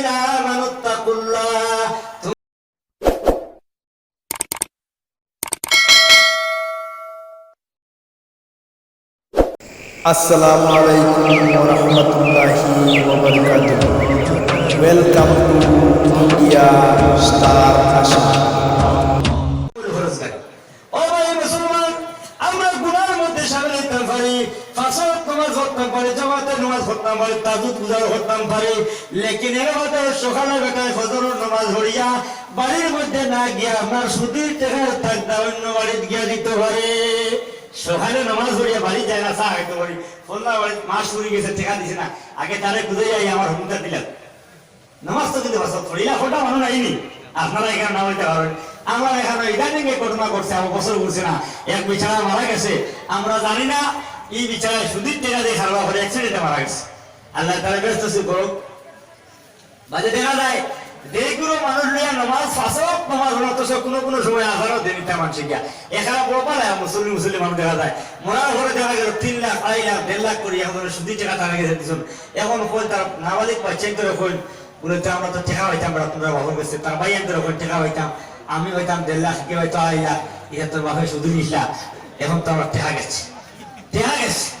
الذين آمنوا اتقوا الله আসসালামু আলাইকুম রহমতুল্লাহি welcome to India star Assam পূজাও লেকিন এর মধ্যে সকালে ফজরের নামাজ পড়িয়া বাড়ির মধ্যে না গিয়া সুদীর টেকার অন্য বাড়িতে গিয়া দিতে পারে। সকালে নামাজ বাড়ি যায় না ফোল্লা বাড়ি মাস গেছে টেকা দিছে না। আগে তারে যাই, আমার হুমকা দিলেন নামাজ তো কিন্তু ফোটা আপনারা এখানে হইতে পারবেন। আমরা এখানে ইদানিং এই ঘটনা করছে আমার বছর না। এক বিছানা মারা গেছে। আমরা জানি না, এই বিছানায় সুদীর টেকা দিয়ে করে অ্যাক্সিডেন্টে মারা গেছে। আল্লাহ দেখা যায় কোনো সময় মুসলিম দেখা যায়। এখন কই আমরা তো হইতাম আমি হইতাম দেড় লাখ, কে হয়তো আড়াই লাখ তোর বাপে শুধু নিসলা এখন তো আমরা টাকা গেছে। টাকা গেছে।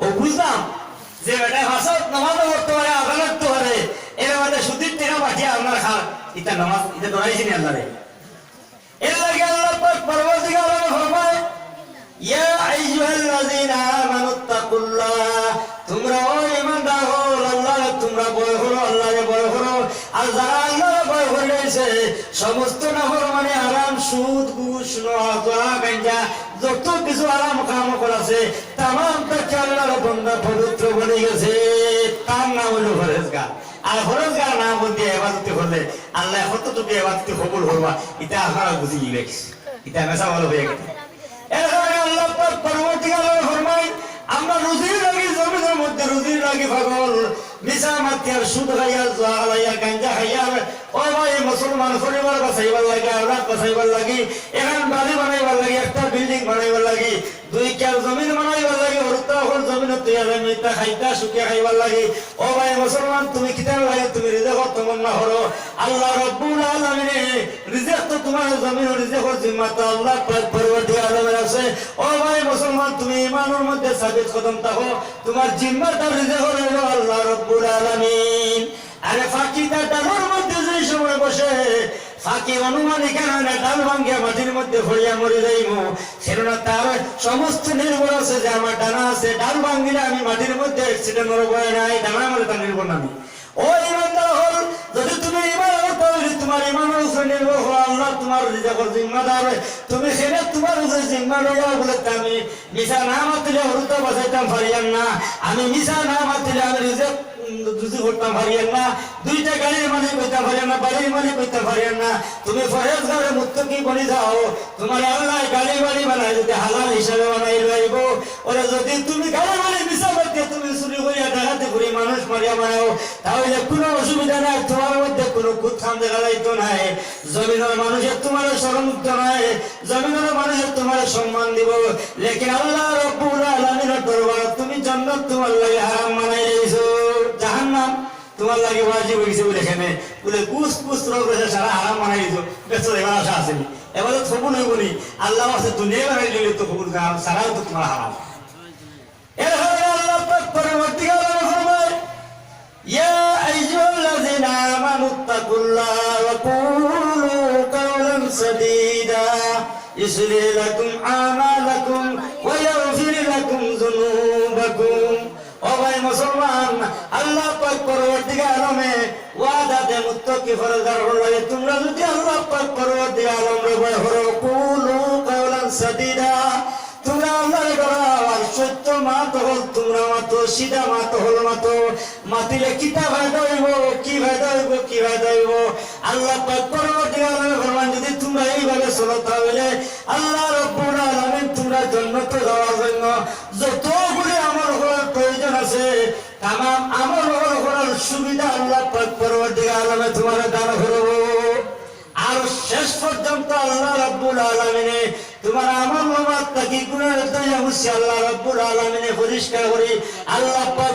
ও বুঝলাম যে বেটা হাসত নামাজ পড়তে পারে আদান রাখতে পারে এর মধ্যে সুদীর টাকা পাঠিয়ে আপনার খান এটা নামাজ এটা দৌড়াইছি নি আল্লাহ রে এর লাগে আল্লাহ পাক পরবর্তীকালে ফরমায় ইয়া আইয়ুহাল্লাযীনা আমানুত্তাকুল্লাহ তোমরা ও ঈমানদার আল্লাহ, তোমরা ভয় করো আল্লাহকে ভয় করো। আর যারা আল্লাহকে ভয় করেছে সমস্ত নহর মানে আরাম, সুদ, ঘুষ নোয়া গাঞ্জা যত কিছু আরাম কাম করেছে, তামাম তাকে আল্লাহর বন্ধা পবিত্র বনে গেছে। তার নাম হলো ফরেজগার। আর ফরেজগার নাম বলতে এবাদতি করলে আল্লাহ কত তুমি এবাদতি কবুল করবা, এটা আপনারা বুঝি গেছে এটা নেশা ভালো হয়ে গেছে। এরপরে আল্লাহ পরবর্তীকালে ফরমায়, আমরা রুজির লাগি জমিনের মধ্যে রুজির লাগি পাগল। মিশা মাতিয়ার সুদ খাইয়া জোয়া খাইয়া গাঞ্জা খাইয়া ও ভাই মুসলমান পরিবার বাঁচাইবার লাগে আওলাদ বাঁচাইবার লাগি, এখন বাড়ি বানাইবার লাগি, একটা বিল্ডিং বানাইবার লাগি, দুই কেয়ার জমিন বানাইবার লাগি হরতা হল জমিন তুইয়া জমিটা খাইতা শুকিয়া খাইবার লাগি। ও ভাই মুসলমান, তুমি কিতাব লাগে? তুমি রিজেক তমন্না হরো আল্লাহ রব্বুল আলামিনে রিজেক তো তোমার জমিন রিজেকর জিম্মা তো আল্লাহ পাক পরবর্তী আলমের আছে। ও ভাই মুসলমান, তুমি ইমানের মধ্যে সাবিত কদম থাকো। তোমার জিম্মাটা রিজেকর হলো আল্লাহ রব্বুল আলামিন। আরে ফাঁকিটা ডালের মধ্যে সময় বসে ডাল ভাঙ্গিয়া মাটির মধ্যে ভরিয়া মরে যাইব? তার সমস্ত নির্ভর আছে যে আমার ডানা আছে ডাল ভাঙ্গিলে আমি মাটির মধ্যে অ্যাক্সিডেন্ট নাই, ডানা মরে তার নির্ভর নামি ও ইমানদার যদি তুমি ইমান তোমার ইমানের নির্ভর হো আল্লাহ তোমার রিজাকর জিম্মাদার। তুমি সেটা তোমার উপরে জিম্মা লইয়া বলে আমি মিশা না মাতিলে হরুতা বাঁচাইতাম পারিয়াম না। আমি মিশা না মাতিলে আমি রিজাক দুজি করতাম পারিয়াম না, দুইটা গাড়ির মালিক হইতাম পারিয়াম না, বাড়ির মালিক হইতাম পারিয়াম না। তুমি ফরেজ ঘরে মুক্তকি বনি যাও, তোমার আল্লাহ গাড়ি বাড়ি বানাই যদি হালাল হিসাবে বানাই লইব ওরা যদি তুমি গাড়ি বাড়ি মিশা করতে তুমি চুরি করিয়া দেখাতে করি, মানুষ মারিয়া মারাও তাহলে কোনো অসুবিধা নাই, তোমার মধ্যে কোনো কুৎখান দেখা যাইতো নাই। জমিনের মানুষের তোমার সরমুক্ত নাই, জমিনের মানুষের তোমার সম্মান দিব। লেকিন আল্লাহ রব্বুল আলামিনের দরবার তুমি জান্নাত তোমার লাগে হারাম বানাই জাহান্নাম তোমার লাগে বাজি বইছে বলে এখানে বলে কুস কুস তোর করে সারা হারাম বানাই দিত ব্যস্ত এবার আশা আসেনি এবার তো থবু নই বলি আল্লাহ আছে দুনিয়া বানাই দিলে তো খবর খারাপ সারাও তো তোমার হারাম। এরকম আল্লাহ পাক পরবর্তী আল্লাহ ফরমায় ইয়া আইয়ুহাল্লাযিনা আমানু ওয়া কুলু কাওলান সাদীদা, ইসলি আমাল ও মুসলমান, আল্লাহ পাক পরবর্তীকে আলমে ওয়াদাতে মুত্তাকি ফরজগার হল। তোমরা কুলু হলো মাতো মাতিলে কিতা ফায়দা হইব, কি ফায়দা হইব, কি ফায়দা হইব? আল্লাহ পাক পরবর্তী আলমে ফরমান যদি তোমরা এইভাবে চলো তাহলে আল্লাহ রব্বুল আলামিন তোমরা জন্নত যাওয়ার জন্য যতগুলি আমল করার প্রয়োজন আছে। তাম আমল করার সুবিধা আল্লাহ পাক পরবর্তী আলমে তোমার দান করব। আর শেষ পর্যন্ত আল্লাহ রাব্বুল আলামিনে তোমার আমার নামাত তাকি গুণের দয়া মুছে আল্লাহ রাব্বুল আলামিনে পরিষ্কার করি আল্লাহ পাক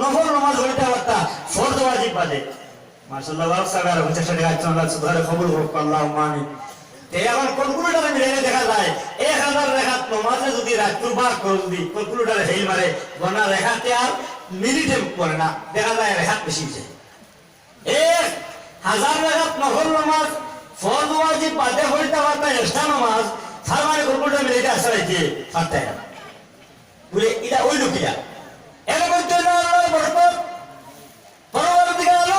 নফল নামাজ পড়তে পারতা ফরজ ওয়াজিব বাদে। মাশাআল্লাহ, বাপ সাগার হচ্ছে সেটা আচ্ছা আল্লাহ সুধারে খবর হোক, আল্লাহুম্মা আমিন। তে এখন ক্যালকুলেটরে মিলাইলে দেখা যায়, এক হাজার রেখাত নমাজে যদি রাত্রুর বার করে যদি ক্যালকুলেটরে হেই মারে গনা রেখাতে আর মিনিটে পড়ে না, দেখা যায় রেখাত বেশি যায় এক হাজার রেখাত নফল নমাজ ফরজ ওয়াজিব বাদে হইতে পারতা এক্সট্রা নমাজ তার মানে ক্যালকুলেটরে মিলাইতে আসা রাইতে পারতে না বলে এটা ওই লোকিয়া এর মধ্যে না আল্লাহর বরকত পরবর্তীকালে আল্লাহ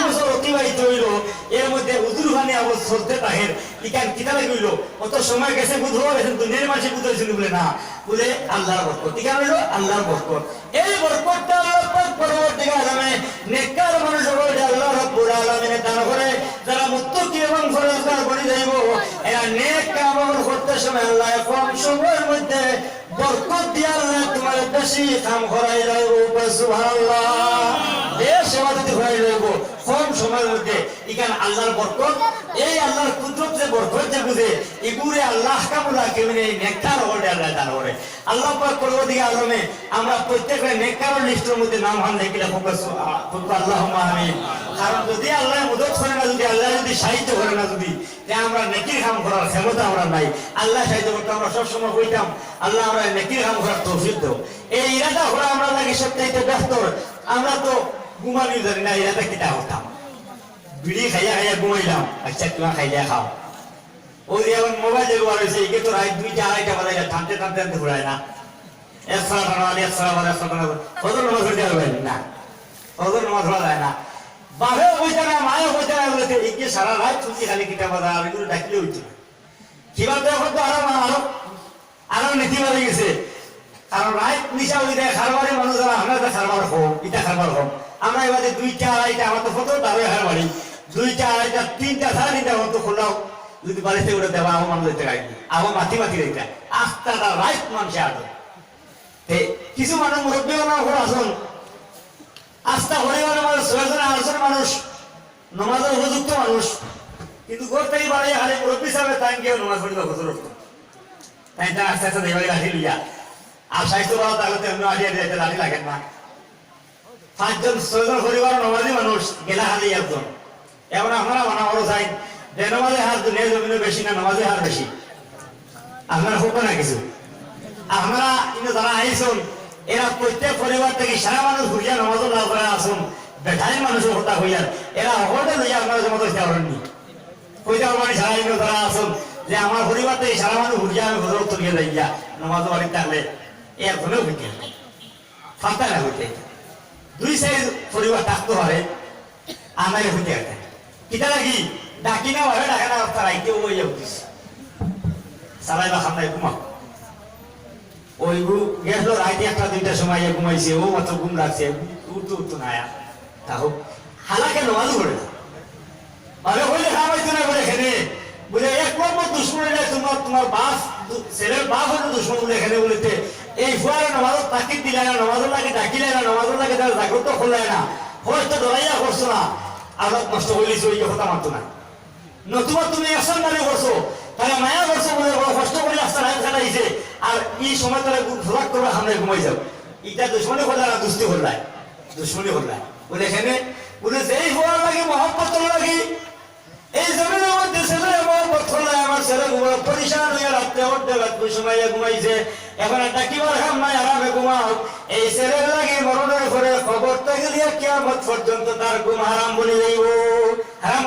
হইল এর মধ্যে উদুর খানি আবো চলতে তাহের ইকান কিতা লাগিল অত সময় আল্লাহ কাম করতে সময় আল্লাহ কম সময়ের মধ্যে বরকত দিয়ে আল্লাহ তোমার বেশি কাম করাই যাইব। সুবহানাল্লাহ। বেশ সেবা দিতে হয়ে যাইব। কম সময়ের মধ্যে এখানে আল্লাহর বরকত, এই আল্লাহর কুদরত যে বরকত যে বুঝে এগুলো আল্লাহ কামুল্লাহ কেমনি নেককার হলে আল্লাহ দান করে আল্লাহ পাক পরবর্তীকে আলমে আমরা প্রত্যেকের নেককার লিস্টের মধ্যে নাম হান দেখিলে ফোকাস আল্লাহ আমিন। কারণ যদি আল্লাহ মদত করে না, যদি আল্লাহ যদি সাহিত্য করে না, যদি আমরা নেকির কাম করার ক্ষমতা আমরা নাই, আল্লাহ সাহিত্য করতে আমরা সবসময় কইতাম, আল্লাহ আমরা নেকির কাম করার তৌফিক দাও। এই ইরাদা করে আমরা লাগে সবচাইতে ব্যস্ত। আমরা তো ঘুমানি জানি না ইরাদা কিটা হতাম বিড়ি খাইয়া খাইয়া ঘুমাইলাম আচ্ছা তোমার খাইয়া খাও। ওই যে এখন মোবাইল যেগুলো রয়েছে একে তো রাত দুইটা আড়াইটা বাজে টানতে টানতে টানতে ঘুরায় না। এক সারা টানা এক সারা বাজে এক সারা টানা ফজর নামাজ পড়তে পারবেন না। ফজর নামাজ পড়া যায় না। বাপেও কইতে না, মায়েও কইতে না বলেছে একে সারা রাত চুলছি খালি কিতাব বাজা? আর এগুলো ডাকলে হইছে কিবা তো এখন তো আরও আরও আরও নীতি বাজে গেছে। কারণ রাত নিশা হয়ে যায় খারবারের মানুষ যারা আমরা খারবার হোক ইটা খারবার হোক আমরা এবারে দুইটা আড়াইটা, আমার তো ফটো দাঁড়িয়ে খারবারি দুইটা আড়াইটা, তিনটা সাড়ে তিনটা মতো খোলাও যদি বাড়িতে উঠে দেওয়া, আমার মানুষ দেখতে গাইনি আমার মাটি মাটি দেখতে আস্তাটা রাইট মানুষে আদর কিছু মানুষ মুরব্বীও না করে আসুন। আস্থা পরিবার মানুষ ছয়জন আটজন মানুষ, নমাজের উপযুক্ত মানুষ। কিন্তু ঘর থেকে বাড়িয়ে খালি মুরব্বী সাহেব তাই কেউ নমাজ পড়িবা কত রক্ত তাই তার আস্তে আস্তে দেবাই রাখি লইয়া আর স্বাস্থ্য ভালো থাকলে তো এমনি আলিয়া দিতে রাখি লাগেন না। পাঁচজন ছয়জন পরিবার নমাজি মানুষ গেলা খালি একজন। এবার আপনারা মানা বড় চাই, যে নমাজে হার দুনিয়া জমিনে বেশি না নমাজে হার বেশি। আপনারা হোক না কিছু। আপনারা কিন্তু যারা আইসুন, এরা প্রত্যেক পরিবার থেকে সারা মানুষ ঘুরিয়া নমাজ লাভ করে আসুন বেঠাই মানুষের হত্যা হইয়ার এরা অকলে লইয়া আপনারা জমা দিতে পারেননি কইতে পারবেন সারা দিন যারা আসুন যে আমার পরিবার থেকে সারা মানুষ ঘুরিয়া আমি ঘরের তুলিয়ে যাই গিয়া নমাজ বাড়িতে থাকলে এর ফোনে হইতে ফাঁকা না হইতে দুই সাইড পরিবার থাকতে পারে আমার হইতে একটা কিতা লাগি? ডাকি না ভাবে ডাকা না তার আইতে ওই উঠিস সারাই বা খামনাই ঘুমা ওই গেল রাইতে একটা দুইটা সময় ঘুমাইছে ও মাত্র ঘুম লাগছে উঠতে উঠতে না আয়া তাহো, হালাকে নমাজ পড়ে না আরে বলে খাওয়াইতো না বলে এখানে বলে এক নম্বর দুশ্মন তোমার তোমার দু- ছেলের বাপ হলো দুশ্মন বলে এখানে বলেতে এই ফুয়ারে নমাজত তাকিদ দিলে না নমাজের লাগে ডাকিলে না নমাজের লাগে তারা জাগ্রত করলে না। হয়তো ডরাইয়া করছ না, আজাদ নষ্ট হইলিছো এই কথা মানতো না নতুবা তুমি একসান দাঁড়িয়ে করছ তাহলে মায়া করছ বলে বড় কষ্ট করে আসতে রায় খাটাইছে আর এই সময় তারা ভোলাক করে হামলে ঘুমাই যাও এটা দুশ্মনী করলে না দুস্তি করলাই দুশ্মনী করলাই বলে এখানে বলে যেই হওয়ার লাগে মহব্বত লাগে এই জমিনের মধ্যে ছেলে আমার ছেলে ঘুমায় পরিশান হয়ে ঘুমাইছে। এখন একটা নাই, আরামে ঘুমাও। এই ছেলের লাগে মরণের পরে খবর পর্যন্ত তার ঘুম হারাম বলে হারাম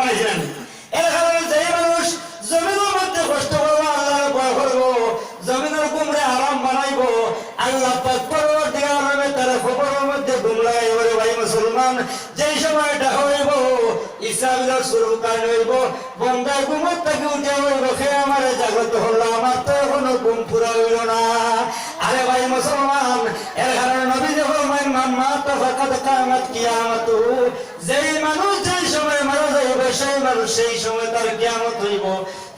কারণে যেই মানুষ জমিনের মধ্যে কষ্ট করব, আল্লাহর ভয় করব, জমিনের ঘুমরে আরাম বানাইবো, আল্লাহ পাক পরবর্তী আলমে তার খবরের মধ্যে ঘুম লাগাই ভাই মুসলমান। যেই সময় দেখা হইব ইসলামের শুরু কারণ হইব বন্দার ঘুমত থেকে উঠে হইব সে আমার জাগ্রত হলো আমার তো এখনও ঘুম পুরা হইল না। আরে ভাই মুসলমান, এর কারণে নবী যখন মান মাতা ফাকাদ কামাত কিয়ামত। যেই মানুষ সেই মানুষ সেই সময় তার কিয়ামত হইব।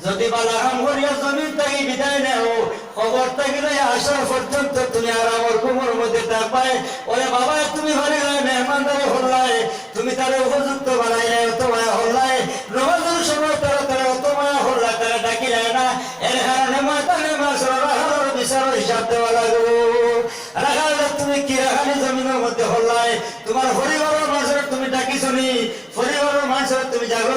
যদি বালাহাম করিয়া জমিন থেকে বিদায় নেও, খবর থাকিলে আসার পর্যন্ত তুমি আর আমার কুমোর মধ্যে থাকবাই ওরে বাবা, তুমি ঘরে গেলে মেহমানদারি হল্লায়, তুমি তারে উপযুক্ত বানাই নাই অত মায়া হল্লায়। নমাজের সময় তারা তারা মায়া হল্লা তারা ডাকি যায় না। এর কারণে মাতানে মাস রাখানোর বিচার হিসাব দেওয়া লাগবো। রাখালে, তুমি কি রাখানি জমিনের মধ্যে হল্লায়? তোমার পরিবারের মানুষের তুমি ডাকি শুনি পরিবারের মানুষের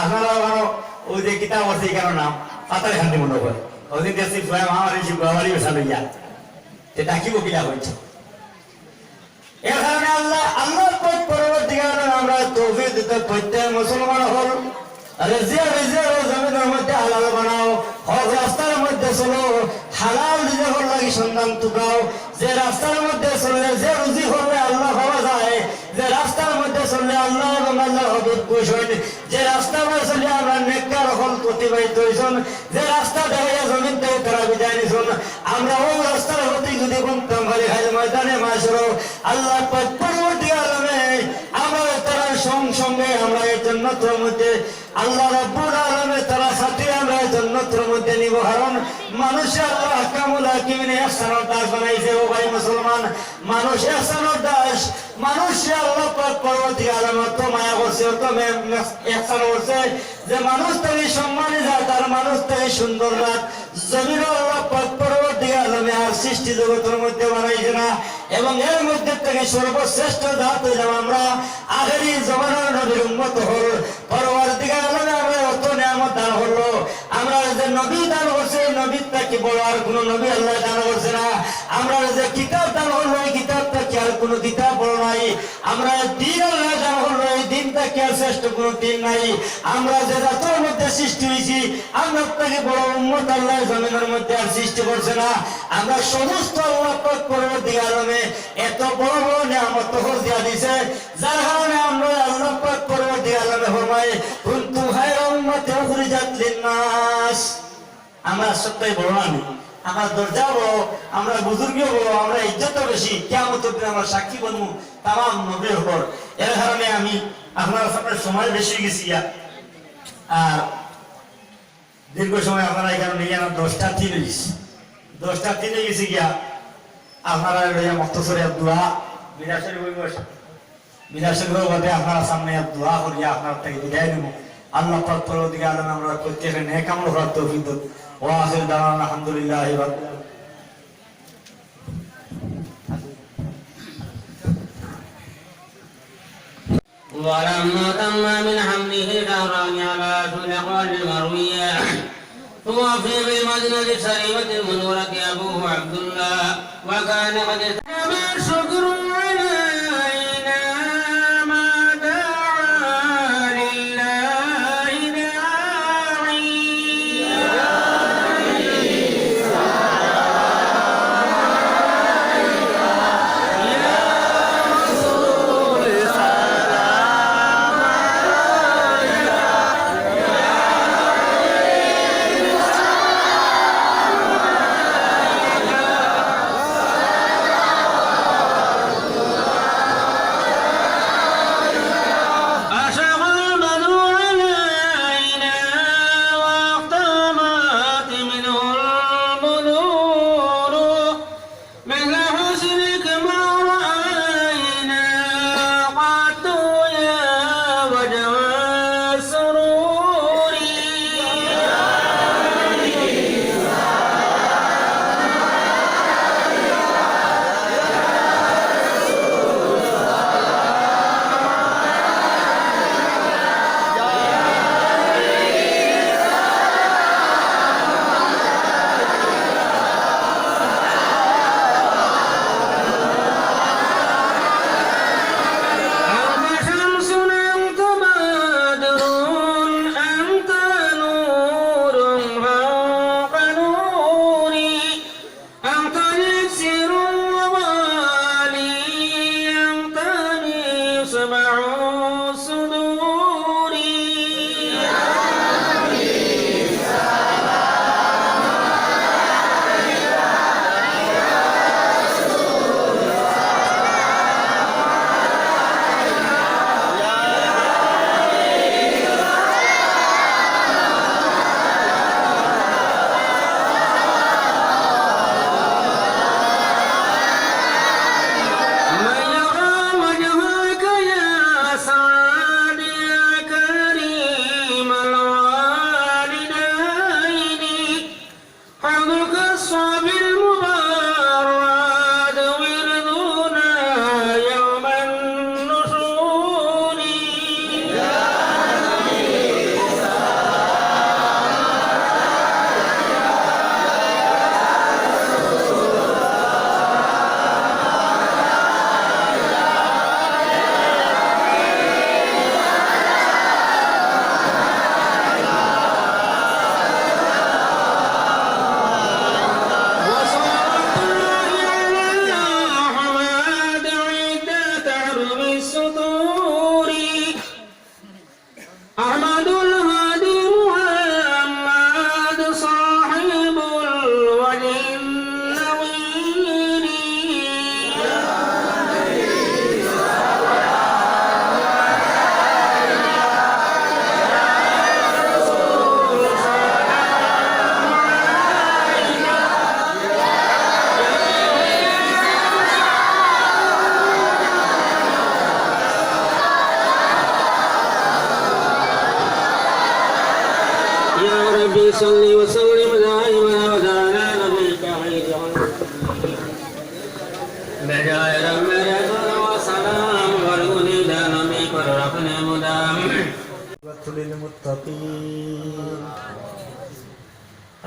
আপনারা ওই যে কিতাব আছে কেন নাম, পাতালে শান্তি ওদিন দেশি ফুয়া মা মারি শিব বেসা লইয়া কিলা হয়েছে কারণে আল্লাহ আল্লাহ পথ পরবর্তী আমরা তৌফিক দিতে মুসলমান হল। রেজিয়া রেজিয়া জমিনের মধ্যে হালাল বানাও, হক রাস্তার মধ্যে চলো, হালাল রিজেকর লাগি সন্ধান টুকাও। যে রাস্তার মধ্যে চললে যে রুজি করলে আল্লাহ যে রাস্তার মধ্যে চললে আল্লাহ এবং আল্লাহ হবুদ খুশ হইন। যে রাস্তার মধ্যে চললে আমরা নেককার হল প্রতিবাহিত হইছন। যে রাস্তা দেখাইয়া জমিন থেকে তারা বিদায় নিছন। আমরা ওই রাস্তার হতে যদি বলতাম ভাই হাজ ময়দানে মাসর আল্লাহ পরবর্তী আলমে আমরা তারা সঙ্গ সঙ্গে আমরা এই জন্নতের মধ্যে আল্লাহ রাব্বুল আলমে তারা সাথে আমরা এই জন্নতের মধ্যে নিব। কারণ মানুষের আল্লাহ কামুল হাকিমিনে একসানোর দাস বানাইছে ও ভাই মুসলমান। মানুষ একসানোর দাস। মানুষে আল্লাহ পাক পরবর্তী আলম অত মায়া করছে, অত একসান করছে যে মানুষ থেকে সম্মানী যায়, তার মানুষ থেকে সুন্দর জাত জমির আল্লাহ পাক পরবর্তী আলমে আর সৃষ্টি জগতের মধ্যে বানাইছে না। এবং এর মধ্যে থেকে সর্বশ্রেষ্ঠ জাত হইলাম আমরা। আখেরি জমানার নবীর উন্মত হল পরবর্তী আলমে আমরা অত নিয়ামত দান হলো। আমরা যে নবী দান করছে, এই নবীর থেকে বড় আর কোনো নবী আল্লাহ দান করছে না? আমরা যে কিতাব দান হলো, এই কিতাব থেকে আর কোনো কিতাব বড় নাই? আমরা দিন আল্লাহ দান হলো, এই দিন থেকে আর শ্রেষ্ঠ কোনো দিন নাই? আমরা যে জাতের সৃষ্টি হয়েছি। আমরা থেকে বড় উন্মত আল্লাহ জমিনের মধ্যে আর সৃষ্টি করছে না। আমরা সমস্ত আল্লাহ পরবর্তী আলমে এত বড় বড় নিয়ামত দিয়া দিছে যার কারণে আমরা আল্লাহ পরবর্তী আলমে ফরমাই কুনতু খায়রা উম্মাতি উখরিজাত লিন-নাস। আমরা সত্যই বড় আমি আমার দরজা বড়, আমরা বুজুর্গীও আমরা ইজ্জত বেশি। কেমন আমরা সাক্ষী তাম নবীর এর কারণে আমি আপনার সময় বেশি গেছি। আর দীর্ঘ সময় আপনারা এখানে নিয়ে যান দশটা তিরিশ দশটা তিনে গেছি গিয়া আপনারা লইয়া মক্তসরে দোয়া বিরাশরি বই বসে বিরাশরি বাদে আপনারা সামনে দোয়া করিয়া আপনার থেকে বিদায় নেব আল্লাহ পাক পরবর্তীকে আলম আমরা প্রত্যেকের নেক আমল করার তৌফিক দেন ওয়া আখির দাওয়ানা আলহামদুলিল্লাহ রাব্বিল আলামিন। ولما تم من حمله شهران على سلقان المروية توفي بالمدينة سليمة المنورة أبوه عبد الله وكان قد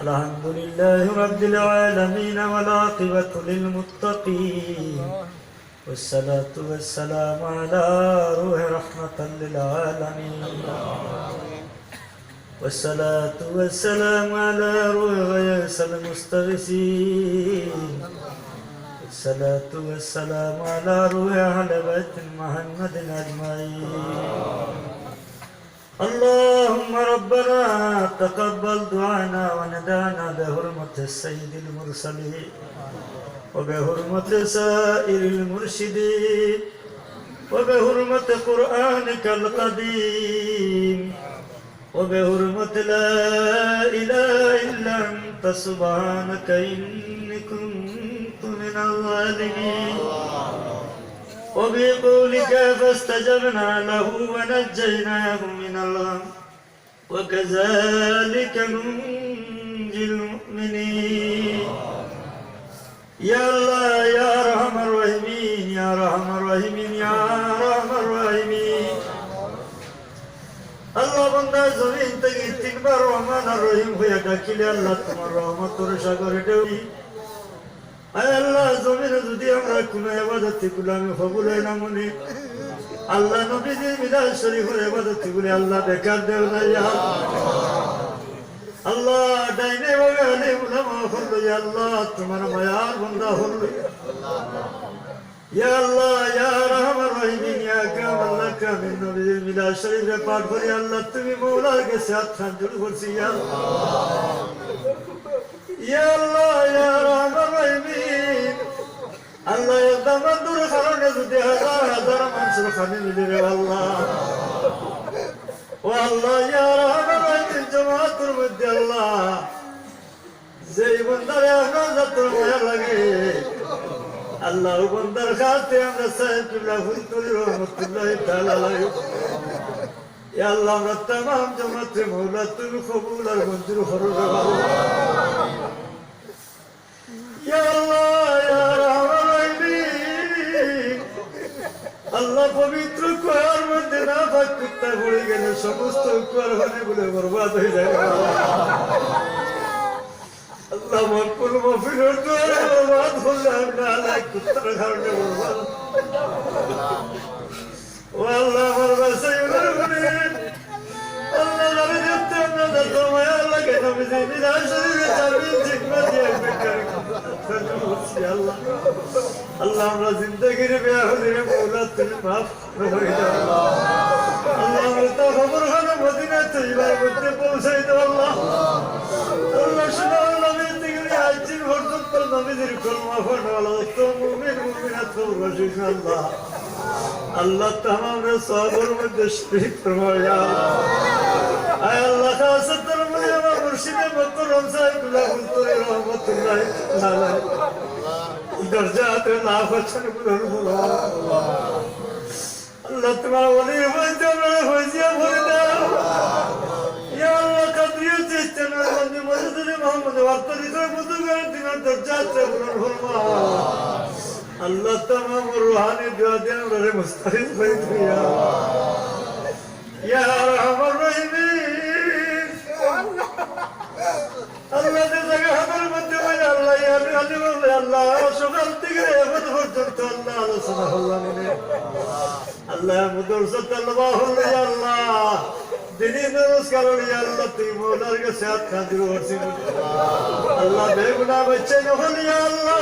الحمد لله رب العالمين والعاقبة للمتقين. والصلاة والسلام على روح رحمة للعالمين. والصلاة والسلام على روح غياس المستغيثين. والصلاة والسلام على روح أهل بيت محمد أجمعين. اللهم ربنا تقبل دعانا وندانا بحرمة السيد المرسلين وبحرمة سائر المرشدين وبحرمة قرآنك القديم وبحرمة لا إله إلا أنت سبحانك إني كنت من الظالمين وبقولك فاستجبنا له ونجيناه من الغم وكذلك ننجي المؤمنين يا الله يا ارحم الراحمين يا ارحم الراحمين يا ارحم الراحمين আল্লাহ বন্দা জমিন থেকে তিনবার রহমান আর রহিম হইয়া ডাকিলে আল্লাহ তোমার রহমতর সাগরে ডেউি আয় আল্লাহ, জমিনে যদি আমরা কোন এবাদত গুলামি হবুলে না মনে। আল্লাহ নবীজি মিলাদ শরীফের এবাদত গুলি আল্লাহ বেকার দেও না আল্লাহ। ডাইনে ভাবে আলে উলামা হল আল্লাহ, তোমার মায়ার বন্দা হল। ইয়া আল্লাহ, ইয়া রহমান রহিমিন, ইয়া কাম, আল্লাহ কামিন, নবীজি মিলাদ শরীফে পাঠ করি, আল্লাহ তুমি মৌলার কাছে হাত খান জুড়ে করছি ইয়া আল্লাহ। আল্লাহ ইয়া রহমান রহিমিন আল্লাহ একদম দূর কারণে যদি হাজার হাজার মানুষের খানে মিলে রে আল্লাহ। ও আল্লাহ, ইয়া রহমান রহিমিন জমাতের মধ্যে আল্লাহ। যেই বন্দারে আপনার যত মায়া লাগে আল্লাহ বন্দার খাতে আমরা সাহেব রহমতুল্লাহ তাআলা লাগে। আল্লাহ পবিত্র কুয়ার মধ্যে না পাক কুত্তা পড়ে গেলে সমস্ত কুয়ার মানে বলে বরবাদ হয়ে যায় আল্লাহ মকুল দ্বারা বরবাদ হলে আমরা আল্লাহ কুত্তার কারণে বরবাদ ও আল্লাহ আমার বাসায় আল্লাহ জানে দেখতে আমরা যত মায়া লাগে নবী জিমিনা শরীরে চাবি জিকমা দিয়ে বেকার আল্লাহ আল্লাহ আমরা জিন্দগির বেয়া হলে তুমি মাফ করে দাও আল্লাহ আমরা তো খবর খানে মদিনা তৈবার মধ্যে পৌঁছাই দাও আল্লাহ আল্লাহ শোনো নবী থেকে আজীব পর্যন্ত নবীদের কলমা ফোনওয়ালা তো মুমিন মুমিনাত রশিদ আল্লাহ আল্লাহ তামামের সবর মধ্যে শরীক ফরমায়া। আয় আল্লাহ খাসাতের মধ্যে আমার মুর্শিদে মকরম সাহেবুল্লাহ উত্তরে রহমতুল্লাহ আলাইহি দরজাতে না হচ্ছেন বুঝুন বলো। আল্লাহ তোমার ওলির মধ্যে আমরা হইজিয়া ভরে দাও ইয়া আল্লাহ কাদিয়ে চেষ্টা না বন্ধু মোহাম্মদ ওয়ার্তারি করে আল্লাহ তামাম রুহানি দোয়া দিয়ে আমরা রে মুস্তাফিজ হয়ে দিয়া। ইয়া রহমান রহিমিন আল্লাহ যে জায়গা হাতের মধ্যে বলে আল্লাহ, ইয়া আলী বলে আল্লাহ সকাল থেকে এখন পর্যন্ত তুই মৌলার কাছে হাত আল্লাহ বেগুনা বাচ্চা যখন আল্লাহ।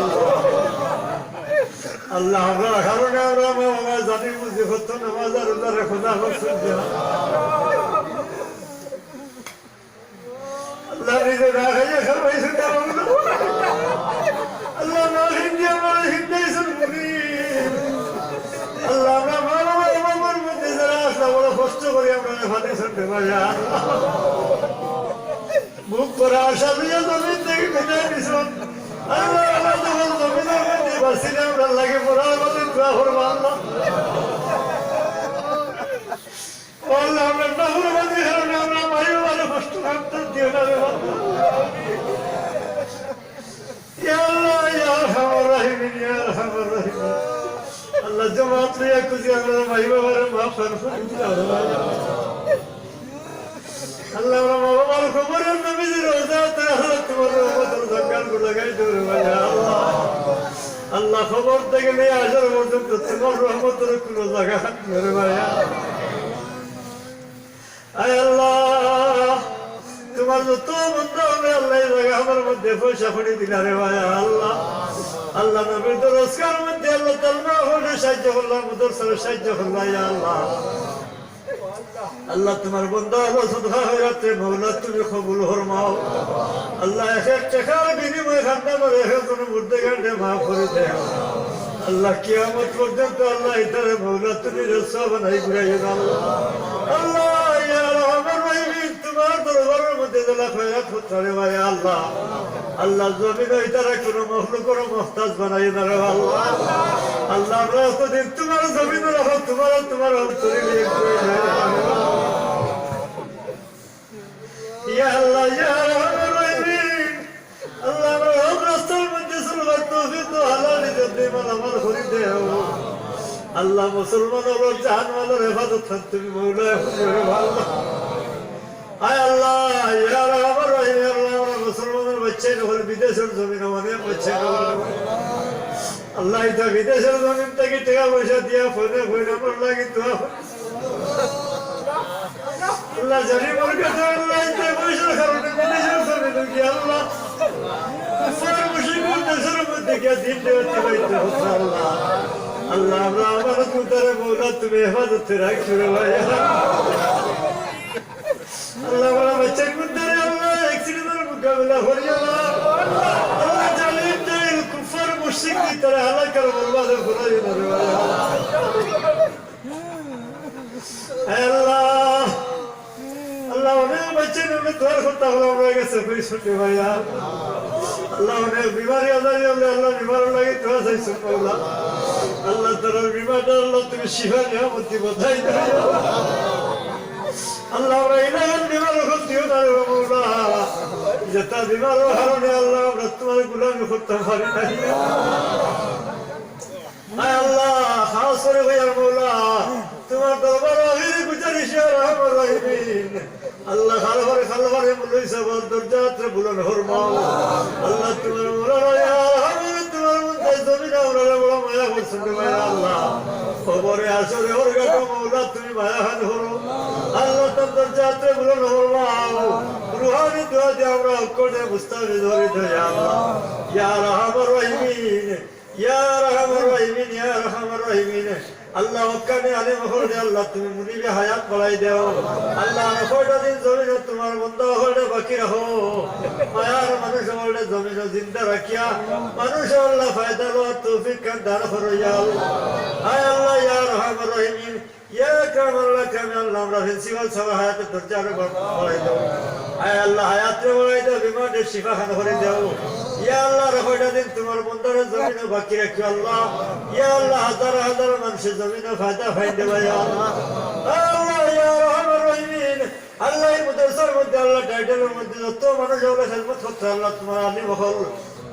আল্লাহ আমরা কারণে আমরা বাবা জানি বুঝি কত নামাজ আর উল্লাহ রে খোদা করছেন আল্লাহ নিজে না খাইয়া খাওয়াইছেন কারণগুলো আল্লাহ না হিন্দি, আমার হিন্দাইছেন মুনি আল্লাহ আমরা ভালো আমার মধ্যে যারা আসলে বড় কষ্ট করি আমরা শুনতে পারিয়া মুখ করে আশা দিয়ে জমিন থেকে বিদায় আল্লাহ আল্লাহ যখন জমিনের মধ্যে বাসি না আমরা লাগে আল্লাহ আমরা খবরের নবীজির রোজাতে আল্লাহ তোমার রহমতের দরকার লাগাই দিও আল্লাহ। আল্লাহ খবর থেকে নিয়ে আসার পর্যন্ত তোমার রহমতের কোনো জায়গা আল্লাহ। তোমার যত বন্ধ হবে, আল্লাহ জায়গা আমার মধ্যে পয়সা ফুটে দিলা রে ভাই আল্লাহ। আল্লাহ নবীর রোজগার মধ্যে আল্লাহ তালমা হলে সাহায্য করলাম সাহায্য করলাম আল্লাহ। আল্লাহ তোমার বন্ধ হলো সুধা হয়ে যাচ্ছে মৌলা তুমি কবুল হরমাও আল্লাহ এক এক বিনিময় খান্ডা করে তুমি বুদ্ধে ঘাটে মা করে দেয় আল্লাহ কিয়ামত পর্যন্ত আল্লাহ এটারে মৌলা তুমি রসা বানাই আল্লাহ আল্লাহ আল্লাহ। আল্লাহ আল্লাহ আল্লাহ আল্লাহ আল্লাহ মুসলমান হলো জাহান হেফাজত তুমি মৌলা ভালো আয় আল্লাহ ইয়া রহমান রহিম আল্লাহ আমরা মুসলমানের বাচ্চাই নহল বিদেশের জমিন আল্লাহ, এটা বিদেশের জমিন থেকে টাকা পয়সা দিয়া ফোনে ফোনে আমার লাগে তো আল্লাহ, জানি মোর কাছে আল্লাহ এটা আল্লাহ। দিন আল্লাহ। আল্লাহ, আমরা আমার তুমি হেফাজতে রাখছো ভাই আল্লাহ বলা বাচ্চা কুতারে আল্লাহ অ্যাক্সিডেন্টের মোকাবিলা করি আল্লাহ আল্লাহ জালিম জাহিল কুফার মুশরিক কি তারা হালাকার বরবাদ করাই আল্লাহ আল্লাহ অনেক বাচ্চা অনেক তোর কথা আমার কাছে কই শুনতে ভাইয়া। আল্লাহ অনেক বিমারি আজারি হলে আল্লাহ বিমার লাগে আল্লাহ তোর আল্লাহ তুমি শিফা নিয়ামতি দাও আল্লাহ ইলাহান বিমার করতেও না রে মৌলা যেটা বিমার কারণে আল্লাহ আমরা তোমার গুলামি করতে পারি নাই আল্লাহ খাস করে ভাইয়ার মৌলা তোমার দরবার আহির গুজারিশ রহমান রহিমিন আল্লাহ খালবারে খালবারে মুলইসা বল দরজাত্রে বুলন হরমাও আল্লাহ তোমার মৌলা রয়া তোমার মধ্যে জমিন আমরা বড় মায়া করছেন রে আল্লাহ খবরে আসরে ওর তুমি মায়া হান হরো আল্লাহ তোর দরজাত্রে বুলন হরমাও রুহানি দোয়া দিয়ে আমরা অক্ষরে মুস্তাফি ধরে ধরে আল্লাহ ইয়া রহমান রহিমিন ইয়া রহমান রহিমিন ইয়া রহমান রহিমিন আল্লাহ ওখানে আলে মহলে আল্লাহ তুমি মুনিবে হায়াত বাড়াই দাও আল্লাহ কয়টা দিন জমিনে তোমার বন্ধ হলে বাকি রাখো মায়ার মানুষ হলে জমিনে জিন্দা রাখিয়া মানুষ আল্লাহ ফায়দা লওয়ার তৌফিক খান দান করো ইয়া আল্লাহ আয় আল্লাহ ইয়া রহমান রহিমিন ইয়া কাম আল্লাহ কাম আল্লাহ আমরা প্রিন্সিপাল সবাই হায়াতের দরজারে বাড়াই দাও আয় আল্লাহ হায়াতে বাড়াই দাও বিমানের শিফা খান করে দাও ইয়া আল্লাহ রহমটা দিন, তোমার বন্ধনের জমিনে বাকি রাখি আল্লাহ। ইয়া আল্লাহ, হাজার হাজার মানুষের জমিনে ফায়দা মধ্যে যত মানুষ হলো করতে আল্লাহ তোমার আলী মহল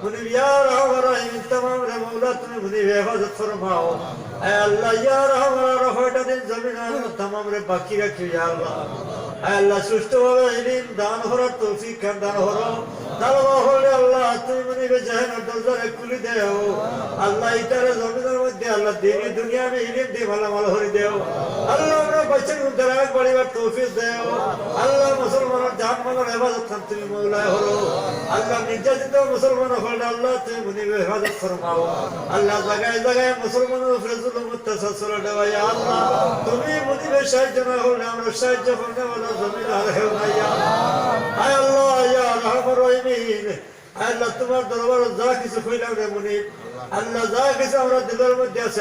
তুমি ইয়া রহমান রহিম তমাম রে মৌলা তুমি খুদি হেফাজত ফরমাও আল্লাহ, ইয়া রহমান রহমান দিন জমিন তমাম রে বাকি রাখিও, ইয়া আল্লাহ। আল্লাহ সুষ্ঠুভাবে ইলিম দান করার তৌফিক খান দান করো দালবা হলে আল্লাহ তুমি মনে জাহেন দরজারে খুলে দেও। আল্লাহ ইতারে জমিনের মধ্যে, আল্লাহ দিনী দুনিয়া মে ইলিম দিয়ে ভালো ভালো হরে দেও। আল্লাহ আমরা বাচ্চার মধ্যে রাগ বাড়িবার তৌফিক দেও। আল্লাহ মুসলমানের জান মানের হেফাজত খান তুমি মৌলায় হলো। আল্লাহ নির্যাতিত মুসলমান হলে আল্লাহ তুমি মুনিবে হেফাজত ফরমাও। আল্লাহ জায়গায় জায়গায় মুসলমানের আল্লাহ। তুমি সাহায্য না হলে আমরা সাহায্য করতে কোনো জমিদার হেউ নাই আয় আল্লাহ ইয়া রহমান রহিম আল্লাহ তোমার দরবার যা কিছু কইলাম রে মনি আল্লাহ যা কিছু আমরা দিলের মধ্যে আছে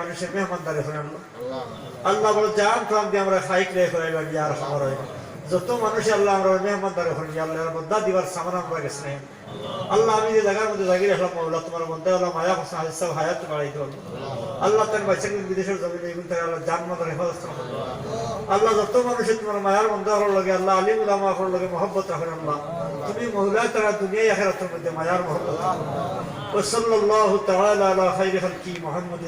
মানুষের মেহমানদারি আল্লাহ আল্লাহ বলে আমরা খাইক রে করে যত মানুষ আল্লাহ আমরা মেহমানদারি করেন ইয়া আল্লাহ বদ্ধা দিবার সামান আমরা গেছে আল্লাহ আমি যে জায়গার মধ্যে জাগিয়ে রাখলাম আল্লাহ তোমার মধ্যে আল্লাহ মায়া হোসেন হাজির সাহেব হায়াত বাড়াই দিল আল্লাহ তার বাচ্চাকে বিদেশের জমিনে এগুলো থেকে আল্লাহ জান মাদার হেফাজত করুন। আল্লাহ যত মানুষের তোমার মায়ার মধ্যে হওয়ার লগে আল্লাহ আলিম উলামা হওয়ার লগে মহব্বত রাখেন আল্লাহ তুমি মহিলা তারা দুনিয়ায় আখেরাতের মধ্যে মায়ার মহব্বত وصلى الله تعالى على خير خلق محمد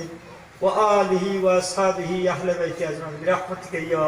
وآله وأصحابه أهل بيت أجمعين برحمتك يا